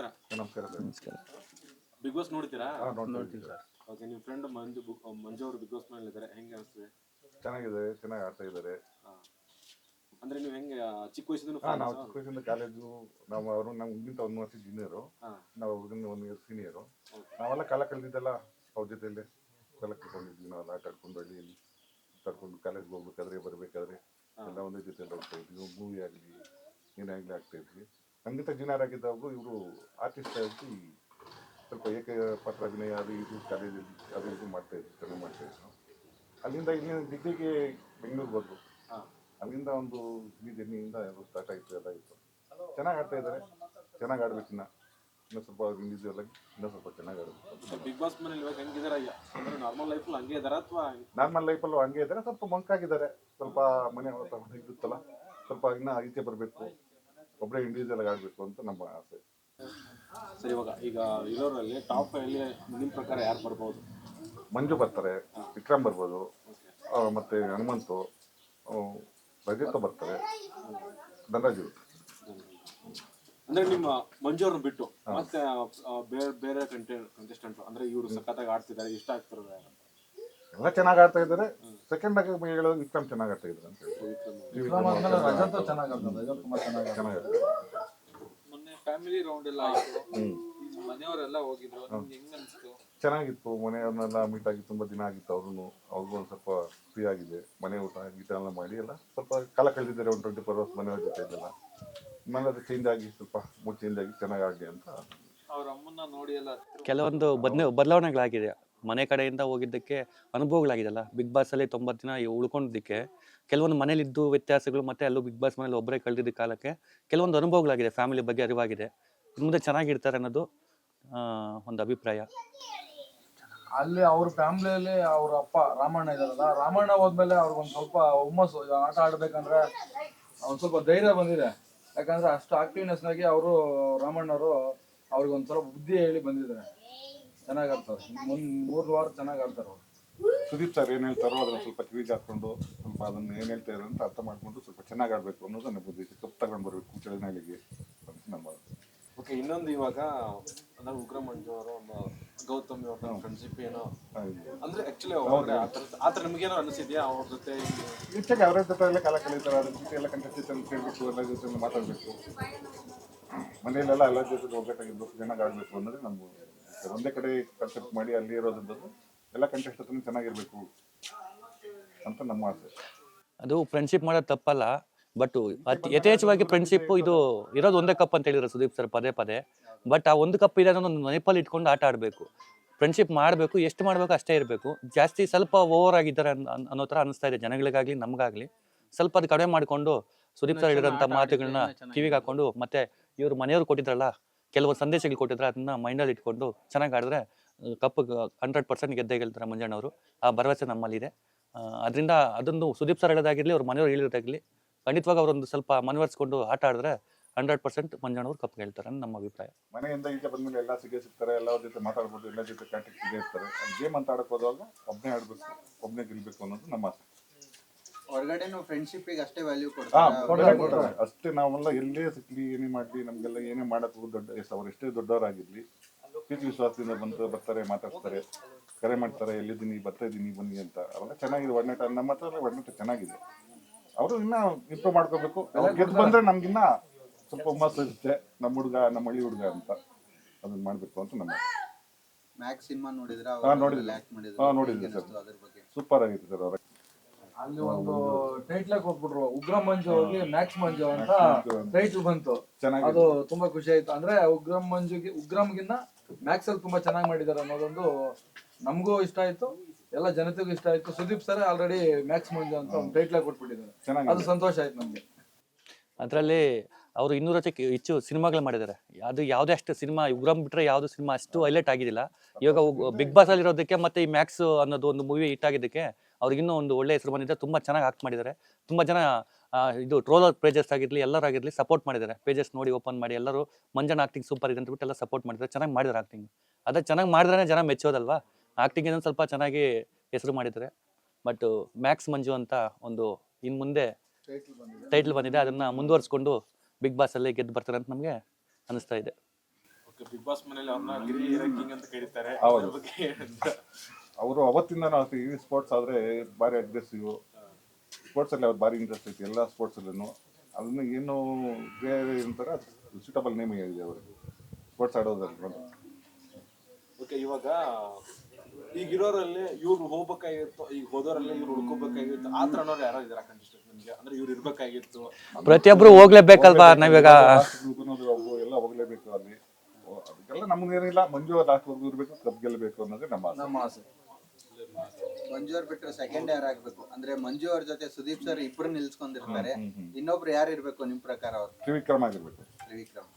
ನಮಸ್ಕಾರ ನಮಸ್ಕಾರ. ಸರ್ ನಮಸ್ಕಾರ ಬಿಗ್ ಬಾಸ್ ನೋಡ್ತೀರಾ? ಹಾ, ನೋಡ್ತೀವಿ. ಸರ್. ಓಕೆ ನಿಮ್ಮ ಫ್ರೆಂಡ್ ಮಂಜು ಬು- ಮಂಜು ಅವರು ಬಿಗ್ ಬಾಸ್ ಮೇಲೆ ಇದ್ದಾರೆ ಹೆಂಗೆ ಅನಿಸ್ತದೆ ಚೆನ್ನಾಗಿದೆ ಚೆನ್ನಾಗಿ ಆಡ್ತಾ ಇದ್ದಾರೆ. ಅಂದ್ರೆ ನೀವು ಹೆಂಗೆ ಚಿಕ್ಕ ವಯಸ್ಸಿಂದ ಹಾ ನಾವು ಚಿಕ್ಕ ವಯಸ್ಸಿಂದ ಕಾಲೇಜು ನಾವು ಅವರು ನಮ್ಗಿಂತ ಒಂದು ವರ್ಷ ಜೂನಿಯರು ನಾವು ಅವ್ರಿಗಿಂತ ಒಂದು ಇಯರ್ ಸೀನಿಯರು ನಾವೆಲ್ಲ ಕಾಲ ಕಳೆದಿದ್ದೆಲ್ಲ ಅವ್ರ ಜೊತೆಯಲ್ಲಿ ಕಾಲ ಕಳ್ಕೊಂಡಿದ್ವಿ. ನಾವೆಲ್ಲ ಆಟ ಆಡ್ಕೊಂಡು ಹಳ್ಳಿಯಲ್ಲಿ ಕರ್ಕೊಂಡು ಕಾಲೇಜ್ಗೆ ಹೋಗ್ಬೇಕಾದ್ರೆ ಬರಬೇಕಾದ್ರೆ ಎಲ್ಲ ಒಂದೇ ಜೊತೆ ಹೋಗ್ತಾ ಇದ್ವಿ. ಮೂವಿ ಆಗಲಿ ಏನಾಗಲಿ ಆಗ್ತಾ ಇದ್ವಿ. ನಮ್ಗಿಂತ ಜೂನಿಯರ್ ಇವರು ಆರ್ಟಿಸ್ಟ್ ಆಗಿ ಸ್ವಲ್ಪ ಏಕ ಪಾತ್ರ ಅಭಿನಯ ಅದು ಇದು ಕಾಲೇಜಲ್ಲಿ ಅದು ಇದು ಮಾಡ್ತಾ ಇದ್ರು ಚೆನ್ನಾಗಿ ಮಾಡ್ತಾ ಇದ್ರು. ಅಲ್ಲಿಂದ ಇಲ್ಲಿ ಡಿಗ್ರಿಗೆ ಬೆಂಗಳೂರು ಬಂದರು ಹಾಂ. ಅಲ್ಲಿಂದ ಒಂದು ಈ ಜರ್ನಿಯಿಂದ ಎಲ್ಲ ಸ್ಟಾರ್ಟ್ ಆಯಿತು ಎಲ್ಲ ಇತ್ತು ಚೆನ್ನಾಗಿ ಆಡ್ತಾ ಇದ್ದಾರೆ ಚೆನ್ನಾಗಿ ಆಡ್ಬೇಕು ಇನ್ನ. ಇನ್ನೂ ಸ್ವಲ್ಪ ಇಂಡಿವಿಜುವಲ್ ಆಗಿ ಇನ್ನೂ ಸ್ವಲ್ಪ ಚೆನ್ನಾಗಿ ಆಡಬೇಕು. ಬಿಗ್ ಬಾಸ್ ಮನೇಲಿ ಇವಾಗ ಹೆಂಗಿದಾರ ಅಂದ್ರೆ ನಾರ್ಮಲ್ ಲೈಫಲ್ಲಿ ಹಂಗೆ ಇದಾರ ಅಥವಾ ನಾರ್ಮಲ್ ಲೈಫಲ್ಲೂ ಹಂಗೆ ಇದ್ದಾರೆ ಸ್ವಲ್ಪ ಮಂಕಾಗಿದ್ದಾರೆ ಸ್ವಲ್ಪ ಮನೆ ವಾತಾವರಣ ಇರುತ್ತಲ್ಲ ಸ್ವಲ್ಪ ಇನ್ನ ಈಚೆ ಬರಬೇಕು. ಒಬ್ಬರೇ ಇಂಡಿವಿಜುವಲ್ ಆಗಬೇಕು ಅಂತ ನಮ್ಮ ಆಸೆ. ಸರಿ ಇವಾಗ ಈಗ ಇರೋರಲ್ಲಿ ಟಾಪ್ ಅಲ್ಲಿ ನಿಮ್ಮ ಪ್ರಕಾರ ಯಾರು ಬರ್ಬೋದು? ಮಂಜು ಬರ್ತಾರೆ ವಿಕ್ರಮ್ ಬರ್ಬೋದು ಮತ್ತೆ ಹನುಮಂತು ರಜಿತ ಬರ್ತಾರೆ ಧನರಾಜು. ಅಂದ್ರೆ ನಿಮ್ಮ ಮಂಜು ಅವ್ರನ್ನ ಬಿಟ್ಟು ಮತ್ತೆ ಬೇರೆ ಬೇರೆ ಕಂಟೆಂಟ್ ಕಂಟೆಸ್ಟೆಂಟ್ ಅಂದ್ರೆ ಇವರು ಸಖತ್ತಾಗಿ ಆಡ್ತಿದ್ದಾರೆ ಇಷ್ಟ ಆಗ್ತಿರೋದು? ಎಲ್ಲ ಚೆನ್ನಾಗಿ ಆಡ್ತಾ ಇದ್ದಾರೆ. ಸೆಕೆಂಡ್ ಆಗಿ ಹೇಳೋದು ವಿಕ್ರಮ್ ಚೆನ್ನಾಗಿ ಆಡ್ತಾ ಇದ್ದಾರೆ ಅಂತ ವಿಕ್ರಮ್ ಆದ್ಮೇಲೆ ರಜತ್ ಚೆನ್ನಾಗಿ ಆಡ್ತಾರೆ. ರಜತ್ ತುಂಬಾ ಚೆನ್ನಾಗಿ ಚೆನ್ನಾಗಿ ಆಡ್ತಾರೆ. ಮೊನ್ನೆ ಫ್ಯಾಮಿಲಿ ರೌಂಡ್ ಎಲ್ಲ ಆಯ್ತು. ಮನೆಯವರೆಲ್ಲ ಹೋಗಿದ್ರು. ನಿಮ್ಗೆ ಹೆಂಗ್ ಅನ್ಸ್ತು? ಚೆನ್ನಾಗಿತ್ತು. ಮನೆಯವ್ರನ್ನೆಲ್ಲ ಮೀಟ್ ಆಗಿ ತುಂಬಾ ದಿನ ಆಗಿತ್ತು. ಅವ್ರು ಅವ್ರಿಗೂ ಒಂದು ಸ್ವಲ್ಪ ಫ್ರೀ ಆಗಿದೆ. ಮನೆ ಊಟ ಗೀಟ ಎಲ್ಲ ಮಾಡಿ ಎಲ್ಲ ಸ್ವಲ್ಪ ಕಾಲ ಕಳೆದಿದ್ದಾರೆ. ಒಂದು ಟ್ವೆಂಟಿ ಫೋರ್ ಅವರ್ಸ್ ಮನೆಯವ್ರ ಜೊತೆ ಇದೆಲ್ಲ ಆಮೇಲೆ ಅದು ಚೇಂಜ್ ಆಗಿ ಸ್ವಲ್ಪ ಮೂಡ್ ಚೇಂಜ್ ಆಗಿ ಚೆನ್ನಾಗಿ ಆಗಲಿ ಅಂತ. ಅವ್ರ ಅಮ್ಮನ್ನ ನೋಡಿ ಎಲ್ಲ ಕೆಲವೊಂದು ಬದನೆ ಬದಲಾವಣೆಗಳಾಗಿದೆ. ಮನೆ ಕಡೆಯಿಂದ ಹೋಗಿದ್ದಕ್ಕೆ ಅನುಭವಗಳಾಗಿದೆಲ್ಲ ಬಿಗ್ ಬಾಸ್ ಅಲ್ಲಿ ತೊಂಬತ್ತು ದಿನ ಉಳ್ಕೊಂಡಿದ್ದಕ್ಕೆ ಕೆಲವೊಂದು ಮನೇಲಿದ್ದು ವ್ಯತ್ಯಾಸಗಳು ಮತ್ತೆ ಅಲ್ಲೂ ಬಿಗ್ ಬಾಸ್ ಮನೇಲಿ ಒಬ್ಬರೇ ಕಳೆದಿದ್ದ ಕಾಲಕ್ಕೆ ಕೆಲವೊಂದು ಅನುಭವಗಳಾಗಿದೆ ಫ್ಯಾಮಿಲಿ ಬಗ್ಗೆ ಅರಿವಾಗಿದೆ. ಮುಂದೆ ಚೆನ್ನಾಗಿರ್ತಾರೆ ಅನ್ನೋದು ಒಂದು ಅಭಿಪ್ರಾಯ. ಅಲ್ಲಿ ಅವ್ರ ಫ್ಯಾಮಿಲಿಯಲ್ಲಿ ಅವ್ರ ಅಪ್ಪ ರಾಮಣ್ಣ ಇದಾರಲ್ಲ ರಾಮಣ್ಣ ಹೋದ್ಮೇಲೆ ಅವ್ರಿಗೊಂದು ಸ್ವಲ್ಪ ಹುಮ್ಮಸ್ಸು. ಆಟ ಆಡ್ಬೇಕಂದ್ರೆ ಒಂದು ಸ್ವಲ್ಪ ಧೈರ್ಯ ಬಂದಿದೆ. ಯಾಕಂದ್ರೆ ಅಷ್ಟು ಆಕ್ಟಿವ್ನೆಸ್ ಆಗಿ ಅವರು ರಾಮಣ್ಣವರು ಅವ್ರಿಗೆ ಒಂದ್ ಸ್ವಲ್ಪ ಬುದ್ಧಿ ಹೇಳಿ ಬಂದಿದ್ದಾರೆ. ಚೆನ್ನಾಗಿ ಆಡ್ತಾರೆ ಮುಂದೆ ಮೂರು ವಾರ ಚೆನ್ನಾಗಿ ಆಡ್ತಾರೆ ಅವ್ರು. ಸುದೀಪ್ ಸರ್ ಏನು ಹೇಳ್ತಾರೋ ಅದನ್ನ ಸ್ವಲ್ಪ ಕಿವಿಗೆ ಹಾಕೊಂಡು ಸ್ವಲ್ಪ ಅದನ್ನು ಏನು ಹೇಳ್ತಾ ಇದ್ದಾರೆ ಅಂತ ಅರ್ಥ ಮಾಡಿಕೊಂಡು ಸ್ವಲ್ಪ ಚೆನ್ನಾಗಿ ಆಡಬೇಕು ಅನ್ನೋದು ನನ್ನ ಬುದ್ಧಿ. ಕಪ್ ತಗೊಂಡು ಬರಬೇಕು ಚಳಿನಾಳಿಗೆ ಅಂತ ನಮ್ಮ ಓಕೆ ಇನ್ನೊಂದು ಇವಾಗ ಅಂದ್ರೆ ಉಗ್ರ ಮಂಜು ಅವರು ಒಂದು ಗೌತಮ್ ಅವ್ರ ಫ್ರೆಂಡ್ಶಿಪ್ ಏನೋ. ಅಂದ್ರೆ ಆಕ್ಚುಲಿ ಆತರ ಆ ಥರ ಆ ಥರ ನಿಮ್ಗೇನೋ ಅನಿಸಿದ್ಯಾ ಅವ್ರ ಜೊತೆ? ಹೆಚ್ಚಾಗಿ ಅವರ ಜೊತೆ ಎಲ್ಲ ಕಾಲ ಕಲಿತಾರೆ ಅದ್ರ ಜೊತೆ ಎಲ್ಲ ಕಂಟೆಸ್ಟೇಷನ್ ಕೇಳಬೇಕು ಎಲ್ಲ ಜೊತೆ ಮಾತಾಡಬೇಕು. ಮನೆಯಲ್ಲೆಲ್ಲ ಎಲ್ಲ ಜೊತೆ ಹೋಗ್ಬೇಕಾಗಿದ್ದು ಚೆನ್ನಾಗಿ ಆಡಬೇಕು ಅನ್ನೋದೇ ನಮ್ಮ. ಒಂದೇ ಕಡೆ ಕನ್ಸೆಪ್ಟ್ ಮಾಡಿ ಅಲ್ಲಿ ಇರೋದ್ರಿಂದ ಎಲ್ಲ ಕಂಟೆಸ್ಟ್ ಹತ್ರ ಚೆನ್ನಾಗಿರ್ಬೇಕು ಅಂತ ನಮ್ಮ ಆಸೆ. ಅದು ಫ್ರೆಂಡ್ಶಿಪ್ ಮಾಡೋದು ತಪ್ಪಲ್ಲ ಬಟ್ ಅತಿ ಯಥೇಚ್ಛವಾಗಿ ಫ್ರೆಂಡ್ಶಿಪ್ ಇದು ಇರೋದು ಒಂದೇ ಕಪ್ ಅಂತ ಹೇಳಿದ್ರು ಸುದೀಪ್ ಸರ್ ಪದೇ ಪದೇ. ಬಟ್ ಆ ಒಂದು ಕಪ್ ಇದೆ ಅನ್ನೋದು ಒಂದು ನೆನಪಲ್ಲಿ ಇಟ್ಕೊಂಡು ಆಟ ಆಡಬೇಕು. ಫ್ರೆಂಡ್ಶಿಪ್ ಮಾಡಬೇಕು ಎಷ್ಟು ಮಾಡಬೇಕು ಅಷ್ಟೇ ಇರಬೇಕು. ಜಾಸ್ತಿ ಸ್ವಲ್ಪ ಓವರ್ ಆಗಿದ್ದಾರೆ ಅನ್- ಅನ್- ಅನ್ನೋ ಥರ ಅನಿಸ್ತಾ ಇದೆ ಜನಗಳಿಗಾಗಲಿ ನಮಗಾಗಲಿ. ಸ್ವಲ್ಪ ಅದು ಕಡಿಮೆ ಮಾಡಿಕೊಂಡು ಸುದೀಪ್ ಸರ್ ಹೇಳಿರೋಂಥ ಮಾತುಗಳನ್ನ ಕಿವಿಗೆ ಹಾಕೊಂಡು ಮತ್ತೆ ಇವರು ಮನೆಯವ್ರು ಕೊಟ್ಟಿದ್ರಲ್ಲ ಕೆಲವು ಸಂದೇಶಗಳು ಕೊಟ್ಟಿದ್ರೆ ಅದನ್ನ ಮೈಂಡಲ್ಲಿ ಇಟ್ಕೊಂಡು ಚೆನ್ನಾಗಿ ಆಡಿದ್ರೆ ಕಪ್ ಹಂಡ್ರೆಡ್ ಪರ್ಸೆಂಟ್ ಗೆದ್ದೇ ಗೆಲ್ತಾರೆ ಮಂಜಣ್ಣವರು ಆ ಭರವಸೆ ನಮ್ಮಲ್ಲಿದೆ. ಅದರಿಂದ ಅದೊಂದು ಸುದೀಪ್ ಸರ್ ಹೇಳೋದಾಗಿರಲಿ, ಅವ್ರ ಮನೆಯವರು ಹೇಳಿರೋದಾಗಲಿ ಖಂಡಿತವಾಗಿ ಅವರೊಂದು ಸ್ವಲ್ಪ ಮನವರಿಸ್ಕೊಂಡು ಆಟ ಆಡಿದ್ರೆ ಹಂಡ್ರೆಡ್ ಪರ್ಸೆಂಟ್ ಮಂಜಣ್ಣವ್ರು ಕಪ್ ಗೆಲ್ತಾರೆ ನಮ್ಮ ಅಭಿಪ್ರಾಯ. ಮನೆಯಿಂದ ಈಗ ಬಂದ್ಮೇಲೆ ಎಲ್ಲ ಸಿಗೇ ಸಿಗ್ತಾರೆ, ಎಲ್ಲರ ಜೊತೆ ಮಾತಾಡ್ಬೋದು ಎಲ್ಲ ಜೊತೆ ಕಾಂಟ್ಯಾಕ್ಟ್ ಸಿಗೇ ಇರ್ತಾರೆ. ಗೇಮ್ ಅಂತ ಆಡಕ್ ಹೋದಾಗ ಒಬ್ಬನೇ ಆಡ್ಬೇಕು ಒಬ್ಬನೇ ಗೆಲ್ಬೇಕು ಅನ್ನೋದು ನಮ್ಮ ಆಸೆ. ಹೊರಗಡೆನು ಫ್ರೆಂಡ್ಶಿಪ್ಪಿಗೆ ಅಷ್ಟೇ ವ್ಯಾಲ್ಯೂ ಕೊಡ್ತಾರೆ. ಅಷ್ಟೇ ನಾವೆಲ್ಲ ಎಲ್ಲೇ ಸಿಕ್ಲಿ ಏನೇ ಮಾಡ್ಲಿ ನಮ್ಗೆಲ್ಲ ಏನೇ ಮಾಡಕ್ಕೂ ದೊಡ್ಡ ಎಷ್ಟು ಅವ್ರು ಎಷ್ಟೇ ದೊಡ್ಡವರಾಗಿರ್ಲಿ ಪ್ರೀತಿ ವಿಶ್ವಾಸದಿಂದ ಬಂದು ಬರ್ತಾರೆ ಮಾತಾಡ್ತಾರೆ ಕರೆ ಮಾಡ್ತಾರೆ ಎಲ್ಲಿದ್ದೀನಿ ಬರ್ತಾ ಇದ್ದೀನಿ ಬನ್ನಿ ಅಂತ. ಅವೆಲ್ಲ ಚೆನ್ನಾಗಿದೆ ಒಡನಾಟ ನಮ್ಮ ಹತ್ರ ಎಲ್ಲ ಒಡನಾಟ ಚೆನ್ನಾಗಿದೆ. ಅವರು ಇನ್ನ ಇಂಪ್ರೂವ್ ಮಾಡ್ಕೋಬೇಕು. ಅವ್ರು ಗೆದ್ದು ಬಂದ್ರೆ ನಮ್ಗಿನ್ನ ಸ್ವಲ್ಪ ಹುಮ್ಮಸ್ ಇರುತ್ತೆ. ನಮ್ಮ ಹುಡುಗ ನಮ್ಮ ಹಳ್ಳಿ ಹುಡುಗ ಅಂತ ಅದನ್ನ ಮಾಡ್ಬೇಕು ಅಂತ ನಮ್ಮ ಮ್ಯಾಕ್ಸ್ ಸಿನಿಮಾ ನೋಡಿದ್ರೆ? ನೋಡಿದ್ವಿ. ಸರ್. ಅನ್ಸ್ತು ಅದ್ರ ಬಗ್ಗೆ? ಸೂಪರ್ ಆಗಿತ್ತು ಸರ್ ಅವ್ರ. ಅಲ್ಲಿ ಒಂದು ಟೈಟ್ಲ್ ಕೊಟ್ಬಿಟ್ರು ಉಗ್ರ ಮಂಜು ಹೋಗಿ ಮ್ಯಾಕ್ಸ್ ಮಂಜು ಅಂತ ಟೈಟ್ ಟೈಟ್ಲ್ ಬಂತು. ಅದು ತುಂಬಾ ಖುಷಿ ಆಯ್ತು. ಅಂದ್ರೆ ಉಗ್ರಂ ಮಂಜುಗೆ ಉಗ್ರಂಗಿನ್ನ ಮ್ಯಾಕ್ಸ್ ಅಲ್ಲಿ ತುಂಬಾ ಚೆನ್ನಾಗಿ ಮಾಡಿದ್ದಾರೆ ಅನ್ನೋದೊಂದು ನಮಗೂ ಇಷ್ಟ ಆಯ್ತು. ಎಲ್ಲ ಜನತೆಗೂ ಇಷ್ಟ ಆಯ್ತು. Sudeep sir already max Manju ಅಂತ ಒಂದು ಟೈಟ್ಲ್ ಕೊಟ್ಬಿಟ್ಟಿದ್ದಾರೆ. ಅದು ಸಂತೋಷ ಆಯ್ತು ನಮ್ಗೆ. ಅದರಲ್ಲಿ ಅವರು ಇನ್ನೂರಕ್ಕೆ ಹೆಚ್ಚು ಸಿನಿಮಾಗಳು ಮಾಡಿದ್ದಾರೆ ಅದು ಯಾವುದೇ ಅಷ್ಟು ಸಿನಿಮಾ ಉಗ್ರಂ ಬಿಟ್ರೆ ಯಾವುದು ಸಿನಿಮಾ ಅಷ್ಟು ಹೈಲೈಟ್ ಆಗಿದಿಲ್ಲ ಇವಾಗ ಬಿಗ್ ಬಾಸ್ ಅಲ್ಲಿ ಇರೋದಕ್ಕೆ ಮತ್ತೆ ಈ ಮ್ಯಾಕ್ಸ್ ಅನ್ನೋದು ಒಂದು ಮೂವಿ ಹಿಟ್ ಆಗಿದ್ದಕ್ಕೆ ಅವ್ರಿಗೆ ಇನ್ನೂ ಒಂದು ಒಳ್ಳೆ ಹೆಸರು ಬಂದಿದೆ. ತುಂಬಾ ಚೆನ್ನಾಗಿ ಆಕ್ಟ್ ಮಾಡಿದ್ದಾರೆ ತುಂಬಾ ಜನ ಇದು ಟ್ರೋಲರ್ ಪೇಜಸ್ ಆಗಿರಲಿ ಎಲ್ಲರಾಗಿರಲಿ ಸಪೋರ್ಟ್ ಮಾಡಿದ್ದಾರೆ ಪೇಜಸ್ ನೋಡಿ ಓಪನ್ ಮಾಡಿ ಎಲ್ಲರೂ ಮಂಜನ ಆಕ್ಟಿಂಗ್ ಸೂಪರ್ ಇದೆ ಅಂತ ಬಿಟ್ಟು ಎಲ್ಲ ಸಪೋರ್ಟ್ ಮಾಡಿದ್ದಾರೆ ಚೆನ್ನಾಗಿ ಮಾಡಿದ್ದಾರೆ ಆಕ್ಟಿಂಗ್ ಅದೇ ಚೆನ್ನಾಗಿ ಮಾಡಿದ್ರೆ ಜನ ಮೆಚ್ಚೋದಲ್ವಾ? ಆಕ್ಟಿಂಗ್ ಏನೋ ಸ್ವಲ್ಪ ಚೆನ್ನಾಗಿ ಹೆಸರು ಮಾಡಿದ್ದಾರೆ ಬಟ್ ಮ್ಯಾಕ್ಸ್ ಮಂಜು ಅಂತ ಒಂದು ಇನ್ನು ಮುಂದೆ ಟೈಟ್ಲ್ ಬಂದಿದೆ. ಅದನ್ನ ಮುಂದುವರಿಸ್ಕೊಂಡು ಬಿಗ್ ಬಾಸ್ ಅಲ್ಲೇ ಗೆದ್ದು ಬರ್ತಾರೆ ಅಂತ ನಮಗೆ ಅನಿಸ್ತಾ ಇದೆ. ಬಿಗ್ ಬಾಸ್ ಮನೇಲಿ ಅವ್ರನ್ನ ಗಿರಿ ರ್ಯಾಂಕಿಂಗ್ ಅಂತ ಕರೀತಾರೆ. ಹೌದು. ಅದ್ರ ಬಗ್ಗೆ ಏನಂತ? ಅವರು ಅವತ್ತಿಂದ ನಾವು ಈ ಸ್ಪೋರ್ಟ್ಸ್ ಆದರೆ ಭಾರಿ ಅಗ್ರೆಸಿವ್ ಸ್ಪೋರ್ಟ್ಸಲ್ಲಿ ಅವ್ರು ಭಾರಿ ಇಂಟ್ರೆಸ್ಟ್ ಐತಿ ಎಲ್ಲ ಸ್ಪೋರ್ಟ್ಸಲ್ಲೂ ಅದನ್ನು ಏನು ಬೇರೆ ಅಂತಾರೆ ಸೂಟಬಲ್ ನೇಮ್ ಆಗಿದೆ ಅವರಿಗೆ. ಸ್ಪೋರ್ಟ್ಸ್ ಆಡೋದ್ರಲ್ಲಿ ಓಕೆ ಇವಾಗ ಈಗಿರೋರಲ್ಲಿ ಇವ್ರು ಹೋಗ್ಬೇಕಾಗಿತ್ತು ಈಗ ಹೋದವರಲ್ಲಿ ಇವ್ರು ಹುಡ್ಕೋಬೇಕಾಗಿತ್ತು ಆ ತರ ಅನ್ನೋರು ಯಾರೋ ಇದಾರ ಕಂಟೆಸ್ಟೆಂಟ್ ನಿಮ್ಗೆ. ಅಂದ್ರೆ ಇವ್ರು ಇರ್ಬೇಕಾಗಿತ್ತು. ಪ್ರತಿಯೊಬ್ರು ಹೋಗ್ಲೇಬೇಕಲ್ವಾ ನಾವೀಗ? ಎಲ್ಲ ಹೋಗ್ಲೇಬೇಕು ಅಲ್ಲಿ. ಅದಕ್ಕೆಲ್ಲ ನಮ್ಗೇನಿಲ್ಲ ಮಂಜು ಲಾಸ್ಟ್ ಇರ್ಬೇಕು ಇರಬೇಕು ಕಪ್ ಗೆಲ್ಲಬೇಕು ಅನ್ನೋದೇ ನಮ್ಮ ಆಸೆ. ನಮ್ಮ ಆಸೆ. ಮಂಜು ಅವ್ರ ಬಿಟ್ರೆ ಸೆಕೆಂಡ್ ಯಾರ್ ಆಗ್ಬೇಕು? ಅಂದ್ರೆ ಮಂಜು ಅವ್ರ ಜೊತೆ ಸುದೀಪ್ ಸರ್ ಇಬ್ರು ನಿಲ್ಸ್ಕೊಂಡಿರ್ತಾರೆ. ಇನ್ನೊಬ್ರು ಯಾರು ಇರ್ಬೇಕು ನಿಮ್ ಪ್ರಕಾರ ಅವ್ರು? ತ್ರಿವಿಕ್ರಮ್ ಆಗಿರ್ಬೇಕು. ತ್ರಿವಿಕ್ರಮ್.